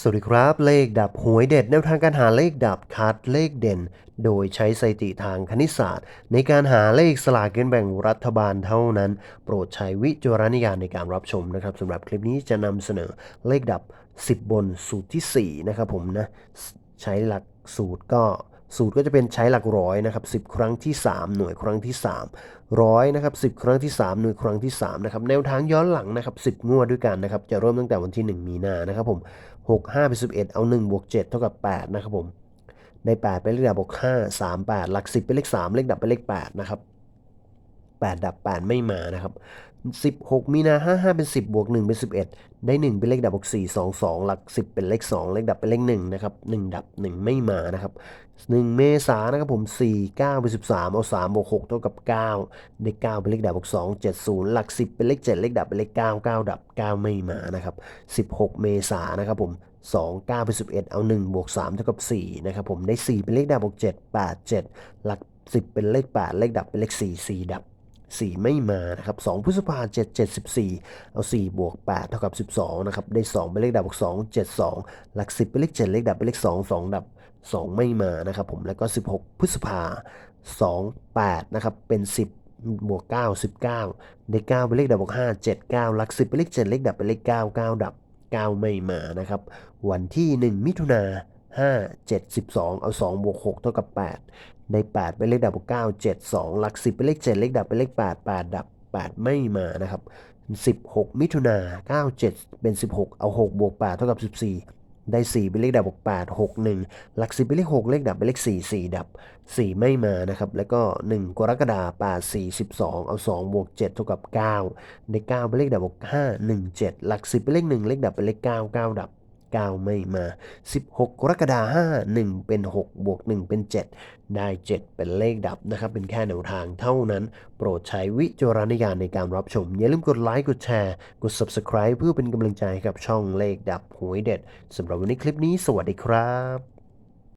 สวัสดีครับ เลขดับหวยเด็ดแนวทางการหาเลขดับคัดเลขเด่น โดยใช้สถิติทางคณิตศาสตร์ ในการหาเลขสลากกินแบ่งรัฐบาลเท่านั้น โปรดใช้วิจารณญาณในการรับชมนะครับสำหรับคลิปนี้จะนำเสนอเลขดับ 10 บนสูตรทีสี่4 นะครับผมนะ ใช้หลักสูตรก็ สูตรก็จะเป็นใช้หลักร้อยนะครับ10 ครั้งที่ 3 หน่วยครั้งที่3ร้อยนะครับ10 ครั้งที่ 3 หน่วยครั้งที่3นะครับแนวทางย้อนหลังนะครับ10 งวดด้วยกันนะครับจะเริ่มตั้งแต่วันที่ 1 มีนานะครับผม6 5เป็น11 เอา1บวก7เท่ากับ8นะครับผมใน8เป็นเลขดับบวก5 3 8 หลัก 10 เป็นเลข3 เลขดับเป็นเลข8นะครับ 8 ดับ 8 ไม่มานะครับ 16 มีนา 55 เป็น 10 บวก 1 เป็น 11 ได้ 1 เป็นเลขดับบวก4 2 2 หลัก 10 เป็นเลข 2 เลขดับเป็นเลข1นะครับ 1 ดับ 1 ไม่มานะครับ 1 เมษานะครับผม 4 9 เป็น 13 เอา 3 บวก 6 เท่ากับ 9 ได้ 9 เป็นเลขดับบวก2 7 0 หลัก 10 เป็นเลข 7 เลขดับเป็นเลข 9 9 ดับ 9 ไม่มานะครับ 16 เมษานนะครับผม2 9เป็น11 เอา 1 บวก 3 เท่ากับ 4 นะครับผม ได้ 4 เป็นเลขดับบวก 7 8 7 หลัก 10 เป็นเลข 8 เลขดับเป็นเลข 4 4 ดับ 4 ไม่มานะครับ2พฤษภา7 7 14 เอา 4 บวก 8 เท่ากับ 12 นะครับ ได้ 2 เป็นเลขดับบวก2 7 2 หลัก 10 เป็นเลข 7 เลขดับเป็นเลข 2 2 ดับ 2 ไม่มานะครับผมแล้วก็ 16 พฤษภา2 8 นะครับ เป็น 10บวก 9 19 ได้9เป็นเลขดับบวก5 7 9หลัก 10 เป็นเลข 7 เลขดับเป็นเลข 9 9 ดับ 9 ไม่มานะครับ วันที่ 1 มิถุนา 5 7 12 เอา2บวก6เท่ากับ 8 ได้ 8 เป็นเลขดับ9 7 2 หลัก 10 เป็นเลข 7 เลขดับเป็นเลข 8 8 ดับ 8 ไม่มานะครับ 16 มิถุนา9 7 เป็น 16 เอา 6 บวก 8 เท่ากับ 14 ได้ 4 เป็นเลขดับบวก8 6 1 หลัก 10 เป็นเลข 6 เลขดับเป็นเลข 4 4 ดับ 4 ไม่มานะครับ แล้วก็ 1 กรกฎาคม8 4 12 เอา 2 บวก 7 เท่ากับ 9 ได้ 9 เป็นเลขดับ 5 1 7 หลัก 10 เป็นเลข 1 เลขดับเป็นเลข 9 9 ดับ 9 ไม่มา 16 กรกฎาคม5 1 เป็น 6 บวก 1 เป็น 7 ได้ 7 เป็นเลขดับนะครับ เป็นแค่แนวทางเท่านั้น โปรดใช้วิจารณญาณในการรับชม อย่าลืมกดไลค์ กดแชร์ กด Subscribe เพื่อเป็นกำลังใจให้กับช่องเลขดับหวยเด็ดสำหรับวันนี้คลิปนี้ สวัสดีครับ